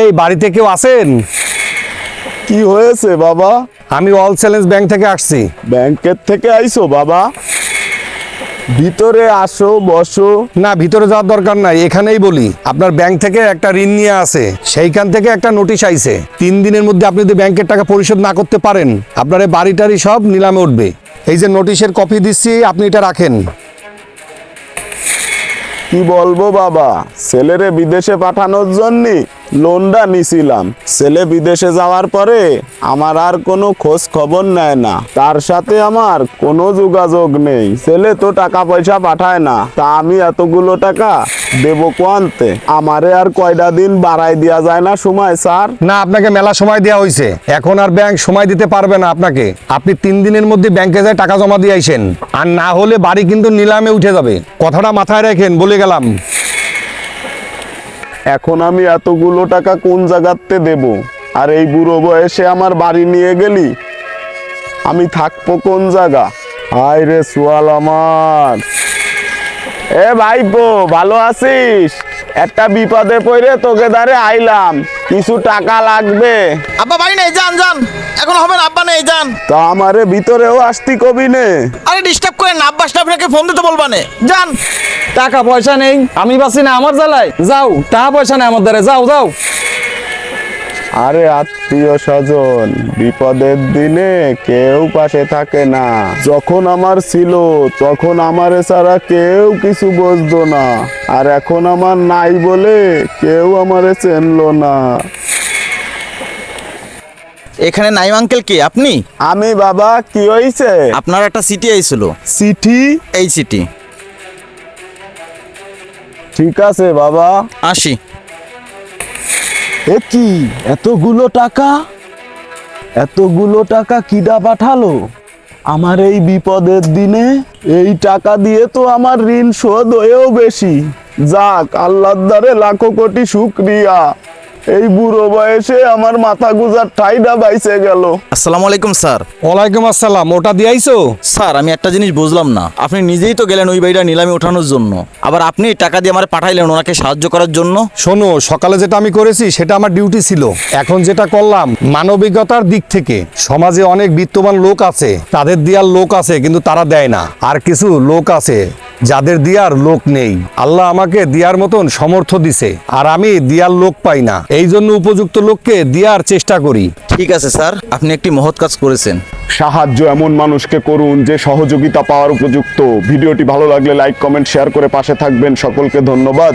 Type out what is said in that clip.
এই বাড়িতে কেউ আছেন? কি হয়েছে বাবা? আমি অল চ্যালেঞ্জ ব্যাংক থেকে আসছি। ব্যাংকের থেকে আইছো বাবা? ভিতরে আসো বসো। না ভিতরে যাওয়ার দরকার নাই এখানেই বলি। আপনার ব্যাংক থেকে একটা ঋণ নিয়ে আছে সেইখান থেকে একটা নোটিশ আইছে। তিন দিনের মধ্যে আপনি যদি ব্যাংকের টাকা পরিশোধ না করতে পারেন আপনার এই বাড়ি টাড়ি সব নিলামে উঠবে। এই যে নোটিশের কপি দিচ্ছি আপনি এটা রাখেন। কি বলব বাবা? ছেলেরে বিদেশে পাঠানোর জন্য লোনটা নিছিলাম। ছেলে বিদেশে যাওয়ার পরে আমার আর কোনো খোঁজ খবর নেয় না। তার সাথে আমার কোনো যোগাযোগ নেই। ছেলে তো টাকা পয়সা পাঠায় না। তা আমি এতগুলো টাকা দেবো কোয়ান্তে আমারে আর কয়টা দিন বাড়াই দেওয়া যায় না সময়, স্যার? না, আপনাকে মেলা সময় দেওয়া হয়েছে এখন আর ব্যাংক সময় দিতে পারবে না আপনাকে। আপনি তিন দিনের মধ্যে ব্যাংকে যায় টাকা জমা দিয়ে আইসেন। আর না হলে বাড়ি কিন্তু নিলামে উঠে যাবে। কথাটা মাথায় রাখেন, বলে গেলাম। এখন আমি এতগুলো টাকা কোন জায়গাতে দেব? আর এই বুড়ো বয়সে আমার বাড়ি নিয়ে গেলি? আমি থাকব কোন জায়গা? আয় রে সোয়াল আমার। এ ভাইপো, ভালো আছিস? একটা বিপদে পড়ে তোকে দাঁড়ে আইলাম। কিছু টাকা লাগবে। আব্বা বাড়ি নেই যান যান। এখন হবে না আব্বা নেই যান। তা আমারে ভিতরেও আসতি কবি নে। আরে ডিস্টার্ব করেন না আব্বা আপনাকে ফোন দিতে বলবা নে। যান। টাকা পয়সা নেই আমি বাসি না আমার জ্বালায়। যাও টাকা পয়সা নেই আমার দ্বারা যাও যাও। আরে আত্মীয় স্বজন বিপদের দিনে কেউ পাশে থাকে না। যখন আমার ছিল তখন আমারে ছাড়া কেউ কিছু বুঝতো না। আর এখন আমার নাই বলে কেউ আমারে চেনলো না। এখানে নাইম আঙ্কেল কে? আপনি? আমি বাবা কি হয়েছে আপনার একটা সিটি আইছিল। চিঠি এই সিটি। ঠিক আছে বাবা। আসি। এ কি, এতগুলো টাকা? এতগুলো টাকা কিডা পাঠালো? আমার এই বিপদের দিনে এই টাকা দিয়ে তো আমার ঋণ শোধ হয়েও বেশি। যাক, আল্লাহর দ্বারে লাখো কোটি শুক্রিয়া। এই বুড়ো বয়সে আমার মাথা গুজার ঠাইডা বাইসে গেল। আসসালামু আলাইকুম স্যার। ওয়ালাইকুম আসসালাম ওটা দিয়ে আইছো? স্যার আমি একটা জিনিস বুঝলাম না। আপনি নিজেই তো গেলেন ওই বাড়িটা নিলামে ওঠানোর জন্য। আবার আপনি টাকা দিয়ে আমার পাঠাইলেন ওনাকে সাহায্য করার জন্য? শোনো সকালে যেটা আমি করেছি সেটা আমার ডিউটি ছিল। এখন যেটা করলাম মানবিকতার দিক থেকে সমাজে অনেক বিত্তবান লোক আছে তাদের দেওয়ার লোক আছে কিন্তু তারা দেয় না। আর কিছু লোক আছে যাদের দিয়ার লোক নেই। আল্লাহ আমাকে দিয়ার মতন সমর্থ দিছে আর আমি দিয়ার লোক পাই না। এই জন্য উপযুক্ত লোককে দিয়ার চেষ্টা করি। ঠিক আছে স্যার। আপনি একটি মহৎ কাজ করেছেন। সাহায্য এমন মানুষকে করুন যে সহযোগিতা পাওয়ার উপযুক্ত। ভিডিওটি ভালো লাগলে লাইক কমেন্ট শেয়ার করে পাশে থাকবেন। সকলকে ধন্যবাদ।